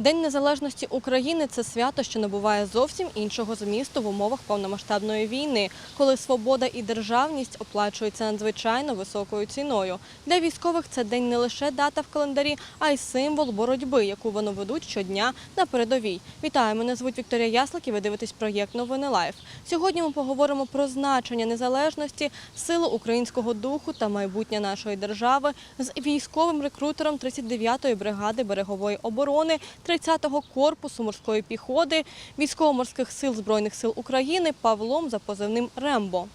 День незалежності України це свято, що набуває зовсім іншого змісту в умовах повномасштабної війни, коли свобода і державність оплачуються надзвичайно високою ціною. Для військових це день не лише дата в календарі, а й символ боротьби, яку вони ведуть щодня на передовій. Вітаю, мене звуть Вікторія Яслик і ви дивитесь проєкт Новини Лайф. Сьогодні ми поговоримо про значення незалежності, силу українського духу та майбутнє нашої держави з військовим рекрутером 39-ї бригади берегової оборони, 30-го корпусу морської піхоти, військово-морських сил Збройних сил України Павлом за позивним Рембо.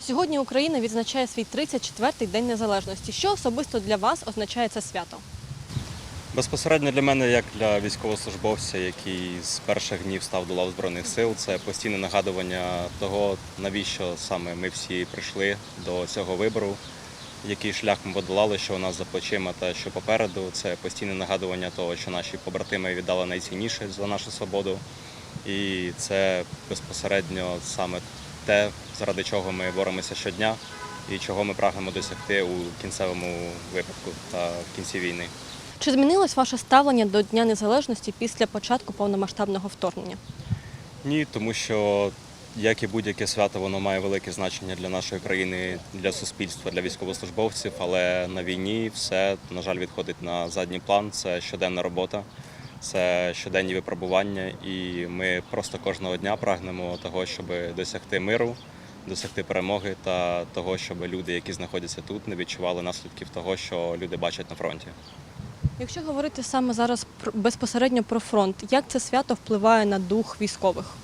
Сьогодні Україна відзначає свій 34-й день незалежності. Що особисто для вас означає це свято? Безпосередньо для мене, як для військовослужбовця, який з перших днів став до лав Збройних сил, це постійне нагадування того, навіщо саме ми всі прийшли до цього вибору, який шлях ми подолали, що у нас за плечима та що попереду. Це постійне нагадування того, що наші побратими віддали найцінніше за нашу свободу. І це безпосередньо саме те, заради чого ми боремося щодня і чого ми прагнемо досягти у кінцевому випадку та в кінці війни. Чи змінилось ваше ставлення до Дня Незалежності після початку повномасштабного вторгнення? Ні, тому що як і будь-яке свято, воно має велике значення для нашої країни, для суспільства, для військовослужбовців. Але на війні все, на жаль, відходить на задній план. Це щоденна робота, це щоденні випробування, і ми просто кожного дня прагнемо того, щоб досягти миру, досягти перемоги та того, щоб люди, які знаходяться тут, не відчували наслідків того, що люди бачать на фронті. Якщо говорити саме зараз безпосередньо про фронт, як це свято впливає на дух військових?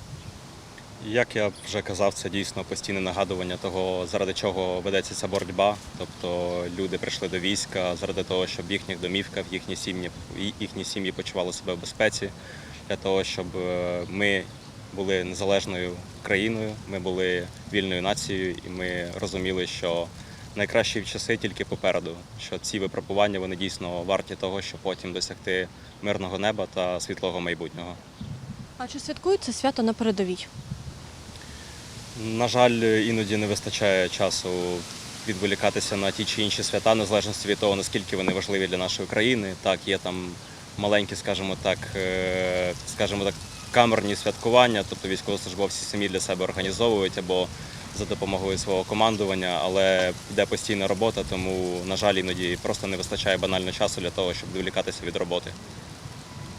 Як я вже казав, це дійсно постійне нагадування того, заради чого ведеться ця боротьба. Тобто люди прийшли до війська заради того, щоб в їхніх домівках, їхні сім'ї, їхні сім'ї почували себе в безпеці, для того, щоб е, ми були незалежною країною, ми були вільною нацією, і ми розуміли, що найкращі часи тільки попереду. Що ці випробування вони дійсно варті того, щоб потім досягти мирного неба та світлого майбутнього. А чи святкують це свято на передовій? На жаль, іноді не вистачає часу відволікатися на ті чи інші свята, незалежності від того, наскільки вони важливі для нашої країни. Так, є там маленькі, скажімо так, е, скажімо так, камерні святкування, тобто військовослужбовці самі для себе організовують або за допомогою свого командування, але йде постійна робота, тому, на жаль, іноді просто не вистачає банально часу для того, щоб відволікатися від роботи.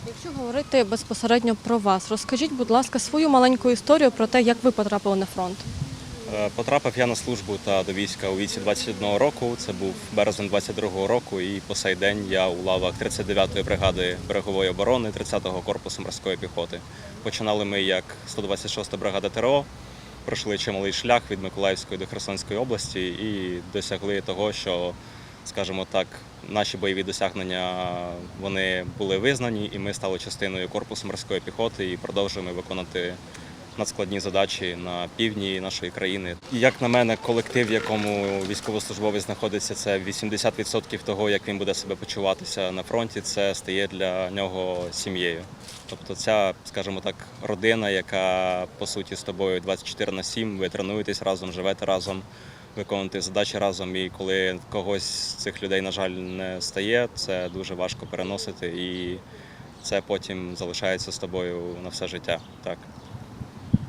Якщо говорити безпосередньо про вас, розкажіть, будь ласка, свою маленьку історію про те, як ви потрапили на фронт. Е, Потрапив я на службу та до війська у віці 21 року. Це був березень 22 року, і по сей день я у лавах 39-ї бригади берегової оборони 30-го корпусу морської піхоти. Починали ми як 126-та бригада ТРО, пройшли чималий шлях від Миколаївської до Херсонської області і досягли того, що, скажімо так, наші бойові досягнення вони були визнані, і ми стали частиною корпусу морської піхоти і продовжуємо виконати надскладні задачі на півдні нашої країни. Як на мене, колектив, в якому військовослужбовець знаходиться, це 80% того, як він буде себе почуватися на фронті, це стає для нього сім'єю. Тобто ця, скажімо так, родина, яка по суті з тобою 24 на 7, ви тренуєтесь разом, живете разом, виконуєте задачі разом. І коли когось з цих людей, на жаль, не стає, це дуже важко переносити і це потім залишається з тобою на все життя. Так.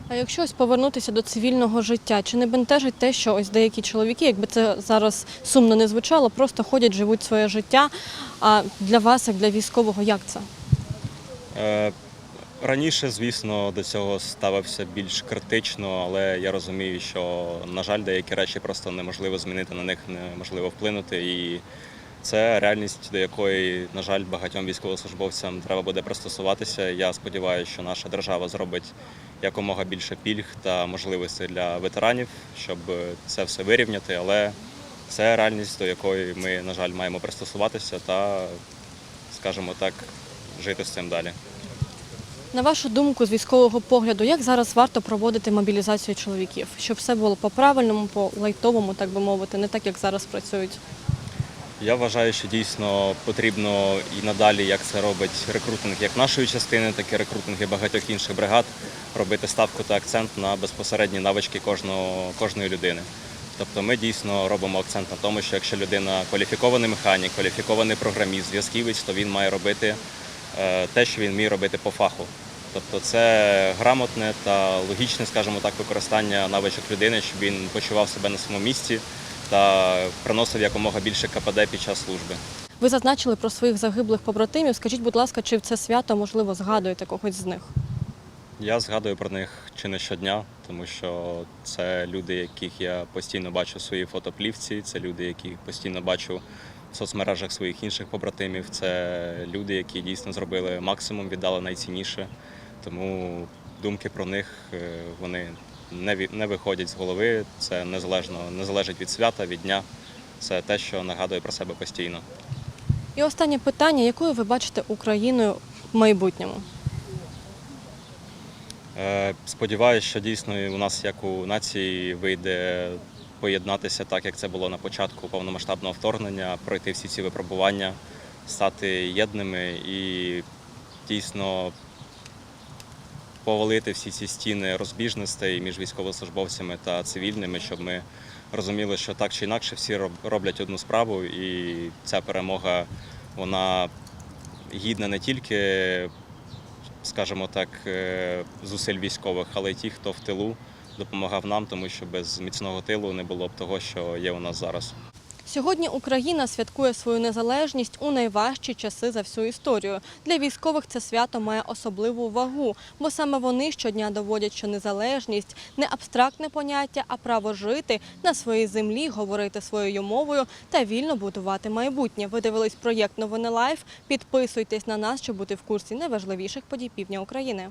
А якщо ось повернутися до цивільного життя, чи не бентежить те, що ось деякі чоловіки, якби це зараз сумно не звучало, просто ходять, живуть своє життя. А для вас, як для військового, як це? Е, Раніше, звісно, до цього ставився більш критично, але я розумію, що, на жаль, деякі речі просто неможливо змінити, на них неможливо вплинути. І це реальність, до якої, на жаль, багатьом військовослужбовцям треба буде пристосуватися. Я сподіваюся, що наша держава зробить якомога більше пільг та можливостей для ветеранів, щоб це все вирівняти. Але це реальність, до якої ми, на жаль, маємо пристосуватися та, скажімо так, жити з цим далі. На вашу думку, з військового погляду, як зараз варто проводити мобілізацію чоловіків, щоб все було по правильному, по лайтовому, так би мовити, не так, як зараз працюють? Я вважаю, що дійсно потрібно і надалі, як це робить рекрутинг як нашої частини, так і рекрутинг і багатьох інших бригад, робити ставку та акцент на безпосередні навички кожного, кожної людини. Тобто ми дійсно робимо акцент на тому, що якщо людина кваліфікований механік, кваліфікований програміст, зв'язківець, то він має робити те, що він вміє робити по фаху. Тобто це грамотне та логічне, скажімо так, використання навичок людини, щоб він почував себе на своєму місці та приносив якомога більше КПД під час служби. Ви зазначили про своїх загиблих побратимів. Скажіть, будь ласка, чи в це свято можливо згадуєте когось з них? Я згадую про них чи не щодня, тому що це люди, яких я постійно бачу в своїй фотоплівці, це люди, яких постійно бачу соцмережах своїх інших побратимів. Це люди, які дійсно зробили максимум, віддали найцінніше. Тому думки про них е, вони не, виходять з голови. Це незалежно не залежить від свята, від дня. Це те, що нагадує про себе постійно. І останнє питання: якою ви бачите Україною в майбутньому? Е, Сподіваюсь, що дійсно у нас, як у нації, вийде поєднатися так, як це було на початку повномасштабного вторгнення, пройти всі ці випробування, стати єдними і дійсно повалити всі ці стіни розбіжностей між військовослужбовцями та цивільними, щоб ми розуміли, що так чи інакше всі роблять одну справу, і ця перемога вона гідна не тільки скажімо так, е, зусиль військових, але й ті, хто в тилу допомагав нам, тому що без міцного тилу не було б того, що є у нас зараз. Сьогодні Україна святкує свою незалежність у найважчі часи за всю історію. Для військових це свято має особливу вагу, бо саме вони щодня доводять, що незалежність не абстрактне поняття, а право жити на своїй землі, говорити своєю мовою та вільно будувати майбутнє. Ви дивились проєкт Новини Лайф. Підписуйтесь на нас, щоб бути в курсі найважливіших подій півдня України.